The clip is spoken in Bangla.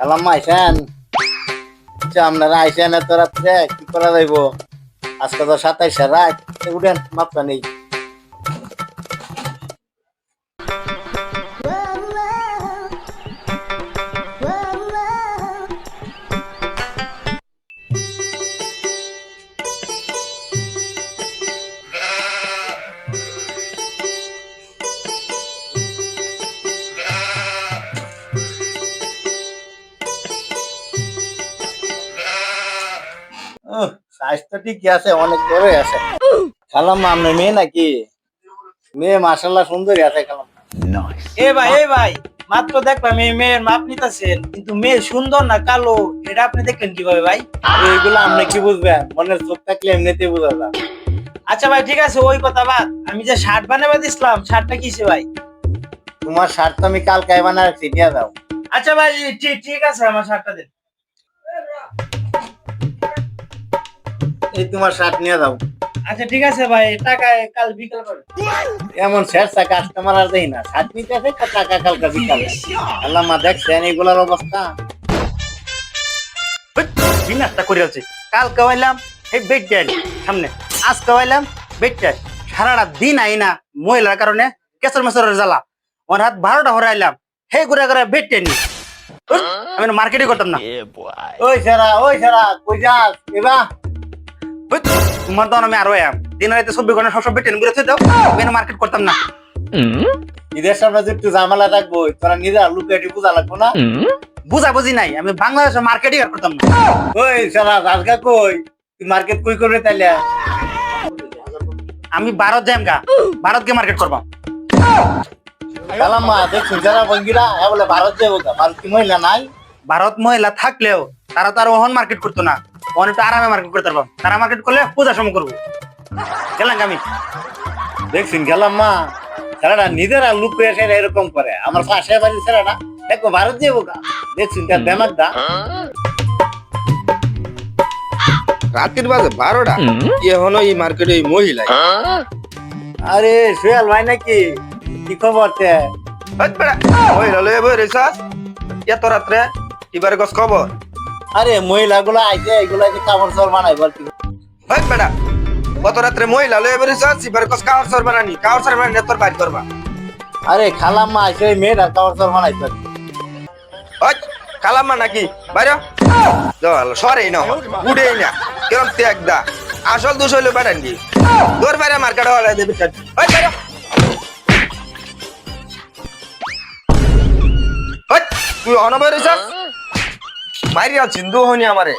খালাম্মা আইসেন। আচ্ছা আপনারা আইসেন এত রাত্রে, কি করা যাইব? আজকে তো সাতাইশে রাত উঠেন মাত্রা নেই। স্বাস্থ্য ঠিকই আছে অনেক করে আছে। খালাম্মা আপনার মেয়ে নাকি? মেয়ে মাসাল্লাহ সুন্দরী আছে খালাম্মা এ ভাই এ ভাই মাত্র দেখলাম এই মেয়ের মাপ নিতেছেন কিন্তু মেয়ে সুন্দর না কালো এটা আপনি দেখলেন কীভাবে ভাই? এইগুলো আপনি কি বুঝবেন? মনের চোখ থাকলে এমনিতেই বোঝা যায়। আচ্ছা ভাই ঠিক আছে ওই কথা বাদ। আমি যে শার্ট বানাবে দিছিলাম শার্টটা কিসে ভাই? তোমার শার্ট তো আমি কাল কাই বানা রাখছি নিয়ে যাও। আচ্ছা ভাই ঠিক ঠিক আছে আমার শার্টটা দেন। তোমার শার্ট নিয়ে যাও। আচ্ছা ঠিক আছে ভাই টাকা কাল বিকাল করে। এমন শেরসা কাস্টমার আর দেই না শার্ট নিতে আছে টাকা কালকা বিকালে। আল্লাহ মা দেখছেন এগুলার অবস্থা। বিনাশটা করে আছে। কাল কাওয়াইলাম এই বেড সামনে। আজ কাওয়াইলাম বেড সারাটা দিন আই না মহিলার কারণে কেসর মেসরের জ্বালা। ওর হাত বারোটা হরাইলাম হে ঘুরে ঘুরে বেড টেনি আমি মার্কেটে করতাম না। ওই সেরা ওই সেরা কই যাস? এবা বুঝ, তোমার তো আমি আরও এম দিন রাতে ঘণ্টা সব সব থুই দাও আমি মার্কেট করতাম না। ঈদের সামনে যে একটু ঝামেলা থাকব তোরা বোঝা লাগবো না? বুঝা বুঝি নাই আমি বাংলাদেশের মার্কেটই আর করতাম না। ওই সেরা রাজগা কই? তুই মার্কেট কই করবে তাইলে? আমি ভারত যাইম গা ভারত কে মার্কেট করবা কালাম্মা দেখছি যারা বঙ্গিরা হ্যাঁ বলে ভারত যাব গা। ভারত কি মহিলা নাই? ভারত মহিলা থাকলেও তারা তো আর ওহন মার্কেট করতো না। একটু আরামে মার্কেট করতে পারব। তারা মার্কেট করলে পূজা সময় করব। গেলাম আমি? দেখছেন গেলাম মা। ছেলেটা নিজেরা লুক করে এসে এরকম করে। আমার পাশে বাড়ি ছেলেটা দেখো ভারত যাব গা দেখছেন তার দেমাক দা। রাতের বাজে বারোটা। এখনও এই মার্কেটে এই মহিলা আরে সোহেল ভাই নাকি? কি খবর তে? মহিলা লয়ে বই রেছাস এত রাত্রে এবারে গছ খবর? আরে মহিলা গুলো আইছে এগুলো যে কাপড় চোর বানাই বলছি হইত বেড়া গত রাত্রে মহিলা লয়ে রেছাস এবারে গছ কাওয়ার সর বানানি কাওয়ার সর বানানি তোর বাইর করবা। আরে খালাম্মা আইছে ওই মেয়েটা কাপড় চোর বানাই হইত কালাম্মা নাকি? বাইরে। জল সরে না উড়েই না কিরম ত্যাগ দা আসল দোষ হইল বানানি তোর বাইরে মার্কেট হলে দেবে হইত বাইরে। তুই অনবয় রেছাস মাইরিয়া চিন্দু হনি আমারে।